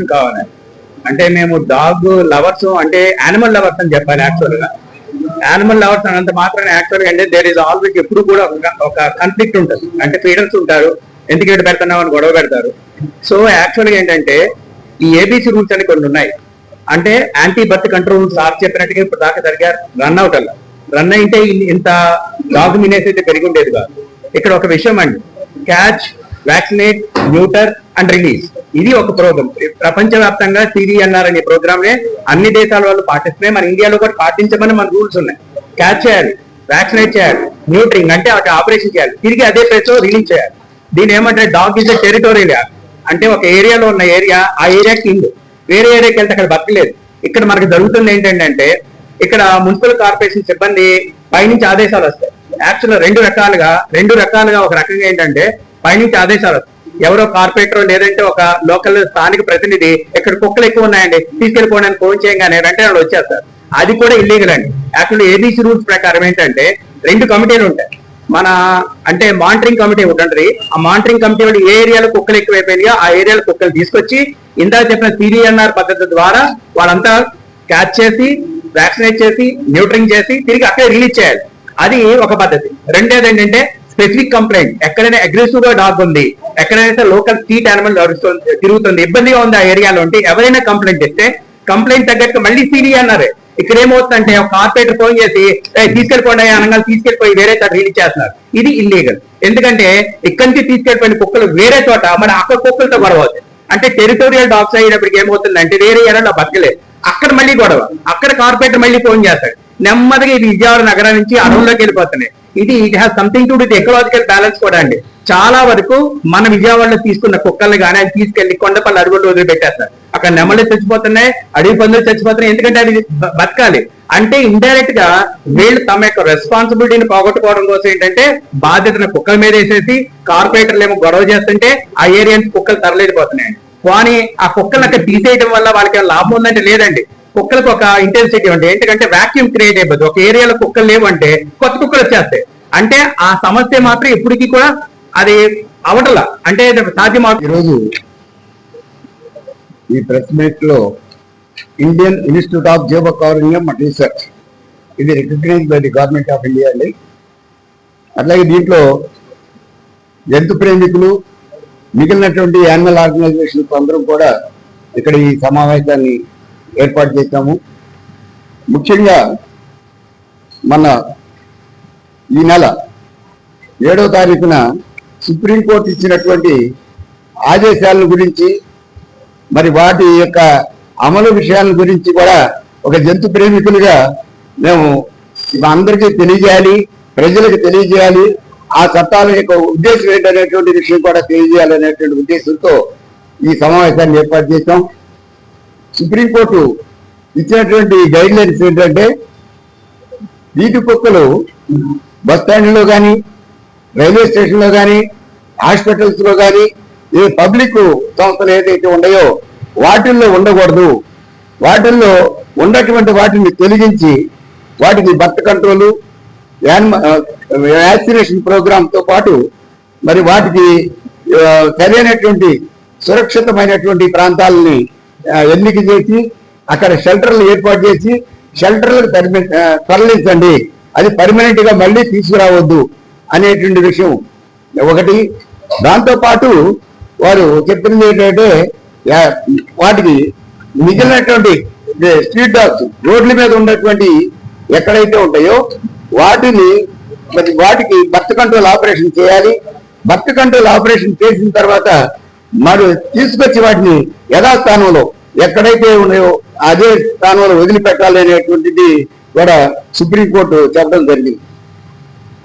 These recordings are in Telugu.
కోఆపరేషన్ కావాలి. అంటే మేము డాగ్ లవర్స్ అంటే యానిమల్ లవర్స్ అని చెప్పాలి యాక్చువల్గా. యానిమల్ లవర్స్ అనంత మాత్రం యాక్చువల్గా అంటే దేర్ ఇస్ ఆల్వేస్ ఎప్పుడు కూడా ఒక- కన్ఫ్లిక్ట్ ఉంటుంది. అంటే ఫీడర్స్ ఉంటారు. ఎందుకు ఇక్కడ పెడుతున్నావు అని గొడవ పెడతారు. సో యాక్చువల్గా ఏంటంటే ఈ ఏబిసి రూల్స్ అని కొన్ని ఉన్నాయి. అంటే యాంటీ బర్త్ కంట్రోల్ సార్ చెప్పినట్టుగా ఇప్పుడు దాకా సరిగా రన్ అవుట్ అలా. రన్ అయితే ఇంత డాగ్ మినేస్ అయితే పెరిగి ఉండేది కాదు. ఇక్కడ ఒక విషయం అండి. Catch vaccinate neuter and release. ఇది ఒక ప్రోగ్రామ్. ప్రపంచవ్యాప్తంగా సిడిఎన్ఆర్ అనే ప్రోగ్రామ్ నే అన్ని దేశాల వాళ్ళు పాటిస్తున్నాయి. మన ఇండియాలో కూడా పాటించమని మన రూల్స్ ఉన్నాయి. క్యాచ్ చేయాలి వ్యాక్సినేట్ చేయాలి న్యూట్రింగ్ అంటే ఒక ఆపరేషన్ చేయాలి తిరిగి అదే ప్లేస్లో రిలీజ్ చేయాలి. దీని ఏమంటే డాగ్ ఇస్ టెరిటోరియల్ అంటే ఒక ఏరియాలో ఉన్న ఏరియా ఆ ఏరియా కింద వేరే ఏరియాకి వెళ్తే అక్కడ బతకలేదు ఇక్కడ మనకి జరుగుతుంది ఏంటంటే ఇక్కడ మున్సిపల్ కార్పొరేషన్ సిబ్బంది పైనుంచి ఆదేశాలు వస్తాయి. యాక్చువల్ రెండు రకాలుగా రెండు రకాలుగా ఒక రకంగా ఏంటంటే పైనుంచి ఆదేశాలు వస్తాయి. ఎవరో కార్పొరేటర్ లేదంటే ఒక లోకల్ స్థానిక ప్రతినిధి ఇక్కడ కుక్కలు ఎక్కువ ఉన్నాయండి తీసుకెళ్ళిపోవడానికి ఫోన్ చేయగానే వెంటనే వాళ్ళు వచ్చేస్తారు. అది కూడా ఇల్లీగల్ అండి. యాక్చువల్ ఏబీసీ రూల్స్ ప్రకారం ఏంటంటే రెండు కమిటీలు ఉంటాయి. మన అంటే మానిటరింగ్ కమిటీ ఉంటుంది. ఆ మానిటరింగ్ కమిటీ వాళ్ళు ఏ ఏరియాలో కుక్కలు ఎక్కువైపోయినాయో ఆ ఏరియాలో కుక్కలు తీసుకొచ్చి ఇందాక చెప్పిన సిడిఎన్ఆర్ పద్ధతి ద్వారా వాళ్ళంతా క్యాచ్ చేసి వ్యాక్సినేట్ చేసి న్యూట్రింగ్ చేసి తిరిగి అక్కడే రిలీజ్ చేయాలి. అది ఒక పద్ధతి. రెండేది ఏంటంటే స్పెసిఫిక్ కంప్లైంట్ ఎక్కడైనా అగ్రెసివ్గా డాగ్ ఉంది. ఎక్కడైనా లోకల్ స్ట్రీట్ యానిమల్ తిరుగుతుంది ఇబ్బందిగా ఉంది ఆ ఏరియాలో ఉంటే ఎవరైనా కంప్లైంట్ చేస్తే కంప్లైంట్ తగ్గట్టు మళ్ళీ సీడీ అన్నారు. ఇక్కడ ఏమవుతుందంటే ఒక కార్పొరేటర్ ఫోన్ చేసి "ఏయ్, తీసుకెళ్ళిపోండి అనగా తీసుకెళ్ళిపోయి వేరే చోట రిలీజ్ చేస్తున్నారు. ఇది ఇల్లీగల్ ఎందుకంటే ఇక్కడి నుంచి తీసుకెళ్ళిపోయిన కుక్కలు వేరే చోట మరి అక్కడ కుక్కలతో గొడవ అంటే టెరిటోరియల్ డాగ్స్ అయినప్పటికి ఏమవుతుందంటే వేరే ఏరియాలో బతకలేదు అక్కడ మళ్ళీ గొడవ. అక్కడ కార్పొరేటర్ మళ్ళీ ఫోన్ చేస్తాడు. నెమ్మదిగా ఇది విజయవాడ నగరం నుంచి అడవుల్లోకి వెళ్ళిపోతున్నాయి. ఇది it has something to with ecological balance కూడా అండి. చాలా వరకు మన విజయవాడలో తీసుకున్న కుక్కల్ని కానీ అది తీసుకెళ్ళి కొండపల్లి అడవుల్లో వదిలిపెట్టేస్తారు. అక్కడ నెమలు చచ్చిపోతున్నాయి అడవి పందులు చచ్చిపోతున్నాయి. ఎందుకంటే అది బతకాలి. అంటే ఇండైరెక్ట్గా వీళ్ళు తమ యొక్క రెస్పాన్సిబిలిటీని పోగొట్టుకోవడం కోసం ఏంటంటే బాధ్యతను కుక్కల మీద వేసేసి కార్పొరేటర్లు ఏమో గొడవ చేస్తుంటే ఆ ఏరియా కుక్కలు తరలేకపోతున్నాయి కానీ ఆ కుక్కలను అక్కడ తీసేయడం వల్ల వాళ్ళకి లాభం ఉందంటే లేదండి. కుక్కలకు ఒక ఇంటెన్సిటీ ఉంది ఎందుకంటే వాక్యూమ్ క్రియేట్ అయిపోతుంది ఒక ఏరియాలో కుక్కలు లేవంటే కొత్త కుక్కలు వచ్చేస్తాయి. అంటే ఆ సమస్య మాత్రం ఇప్పటికీ కూడా అది అవటల. అంటే సాధ్యం ఈరోజు ఈ ప్రెస్ మీట్లో Indian institute of Jeevakarunyam and research. ఇది recognise by the government of India అండి. అట్లాగే దీంట్లో జంతు ప్రేమికులు మిగిలినటువంటి యానిమల్ ఆర్గనైజేషన్స్ అందరం కూడా ఇక్కడ ఈ సమావేశాన్ని ఏర్పాటు చేశాము. ముఖ్యంగా మన ఈ నెల ఏడో తారీఖున సుప్రీంకోర్టు ఇచ్చినటువంటి ఆదేశాల గురించి మరి వాటి యొక్క అమలు విషయాల గురించి కూడా ఒక జంతు ప్రేమికులుగా మేము అందరికీ తెలియజేయాలి ప్రజలకు తెలియజేయాలి. ఆ చట్టాల యొక్క ఉద్దేశం ఏంటనేటువంటి విషయం కూడా తెలియజేయాలనేటువంటి ఉద్దేశంతో ఈ సమావేశాన్ని ఏర్పాటు చేశాం. సుప్రీంకోర్టు ఇచ్చినటువంటి గైడ్ లైన్స్ ఏంటంటే వీటి కుక్కలు బస్ స్టాండ్లో కానీ రైల్వే స్టేషన్లో కానీ హాస్పిటల్స్లో కానీ ఏ పబ్లిక్ సంస్థలు ఏదైతే ఉన్నాయో వాటిల్లో ఉండకూడదు. వాటిల్లో ఉన్నటువంటి వాటిని తొలగించి వాటికి బర్త్ కంట్రోలు వ్యాక్సినేషన్ ప్రోగ్రామ్తో పాటు మరి వాటికి సరైనటువంటి సురక్షితమైనటువంటి ప్రాంతాలని ఎన్నిక చేసి? అక్కడ షెల్టర్లు ఏర్పాటు చేసి షెల్టర్లకు తరలించండి. అది పర్మనెంట్గా మళ్ళీ తీసుకురావద్దు అనేటువంటి విషయం. ఒకటి దాంతోపాటు వారు చెప్పింది ఏంటంటే వాటికి మిగిలినటువంటి స్ట్రీట్ డాగ్స్ రోడ్ల మీద ఉన్నటువంటి ఎక్కడైతే ఉంటాయో వాటిని మరి వాటికి బర్త్ కంట్రోల్ ఆపరేషన్ చేయాలి. బర్త్ కంట్రోల్ ఆపరేషన్ చేసిన తర్వాత మరి తీసుకొచ్చి వాటిని యథాస్థానంలో ఎక్కడైతే ఉన్నాయో అదే స్థానంలో వదిలిపెట్టాలి అనేటువంటిది కూడా సుప్రీంకోర్టు చెప్పడం జరిగింది.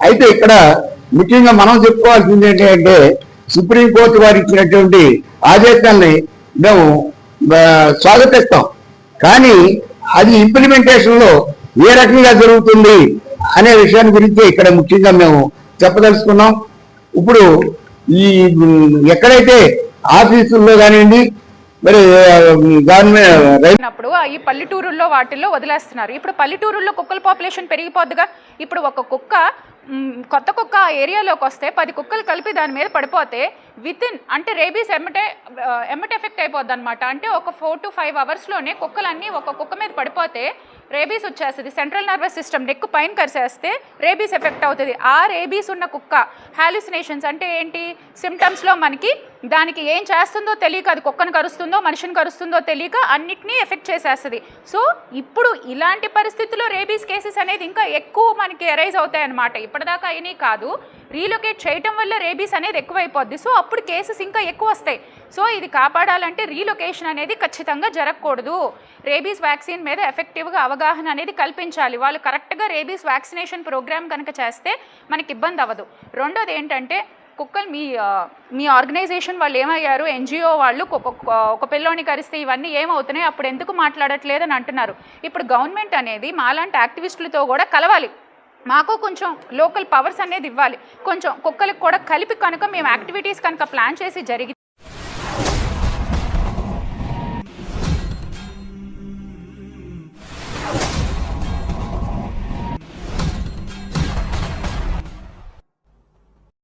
అయితే ఇక్కడ ముఖ్యంగా మనం చెప్పుకోవాల్సింది ఏంటంటే సుప్రీంకోర్టు వారు ఇచ్చినటువంటి ఆదేశాలని మేము స్వాగతిస్తాం. కానీ అది ఇంప్లిమెంటేషన్లో ఏ రకంగా జరుగుతుంది అనే విషయాన్ని గురించి ఇక్కడ ముఖ్యంగా మేము చెప్పదలుచుకున్నాం. ఇప్పుడు ఈ ఎక్కడైతే ఆఫీసుల్లో కానివ్వండి మరి ఈ పల్లెటూరుల్లో వాటిల్లో వదిలేస్తున్నారు. ఇప్పుడు పల్లెటూరుల్లో కుక్కల పాపులేషన్ పెరిగిపోద్దిగా. ఇప్పుడు ఒక కుక్క కొత్త కుక్క ఆ ఏరియాలోకి వస్తే పది కుక్కలు కలిపి దాని మీద పడిపోతే విత్ ఇన్ అంటే రేబీస్ ఎమ్మటే ఆ, ఎమ్మటే ఎఫెక్ట్ అయిపోద్ది అనమాట అంటే ఒక ఫోర్ టు ఫైవ్ అవర్స్లోనే కుక్కలన్నీ ఒక కుక్క మీద పడిపోతే రేబీస్ వచ్చేస్తుంది. సెంట్రల్ నర్వస్ సిస్టమ్ నెక్ పైన కరిసేస్తే రేబీస్ ఎఫెక్ట్ అవుతుంది. ఆ రేబీస్ ఉన్న కుక్క హాలుసినేషన్స్ అంటే ఏంటి? సిమ్టమ్స్లో మనకి దానికి ఏం చేస్తుందో తెలియక అది కుక్కను కరుస్తుందో మనిషిని కరుస్తుందో తెలియక అన్నిటినీ ఎఫెక్ట్ చేసేస్తుంది. సో ఇప్పుడు ఇలాంటి పరిస్థితుల్లో రేబీస్ కేసెస్ అనేది ఇంకా ఎక్కువ మనకి అరైజ్ అవుతాయి అన్నమాట ఇప్పటిదాకా అయినాయి కాదు. రీలొకేట్ చేయటం వల్ల రేబీస్ అనేది ఎక్కువైపోద్ది. సో అప్పుడు కేసెస్ ఇంకా ఎక్కువ వస్తాయి. సో ఇది కాపాడాలంటే రీలొకేషన్ అనేది ఖచ్చితంగా జరగకూడదు. రేబీస్ వ్యాక్సిన్ మీద ఎఫెక్టివ్గా అవగాహన అనేది కల్పించాలి. వాళ్ళు కరెక్ట్గా రేబీస్ వ్యాక్సినేషన్ ప్రోగ్రామ్ కనుక చేస్తే మనకి ఇబ్బంది అవ్వదు. రెండోది ఏంటంటే కుక్కలు మీ మీ ఆర్గనైజేషన్ వాళ్ళు ఏమయ్యారు? ఎన్జిఓ వాళ్ళు ఒక పిల్లోని కరిస్తే ఇవన్నీ ఏమవుతున్నాయి? అప్పుడు ఎందుకు మాట్లాడట్లేదని అంటున్నారు. ఇప్పుడు గవర్నమెంట్ అనేది మాలాంటి యాక్టివిస్టులతో కూడా కలవాలి. మాకు కొంచెం లోకల్ పవర్స్ అనేది ఇవ్వాలి. కొంచెం కుక్కలకు కూడా కలిపి కనుక మేము యాక్టివిటీస్ కనుక ప్లాన్ చేసి జరిగి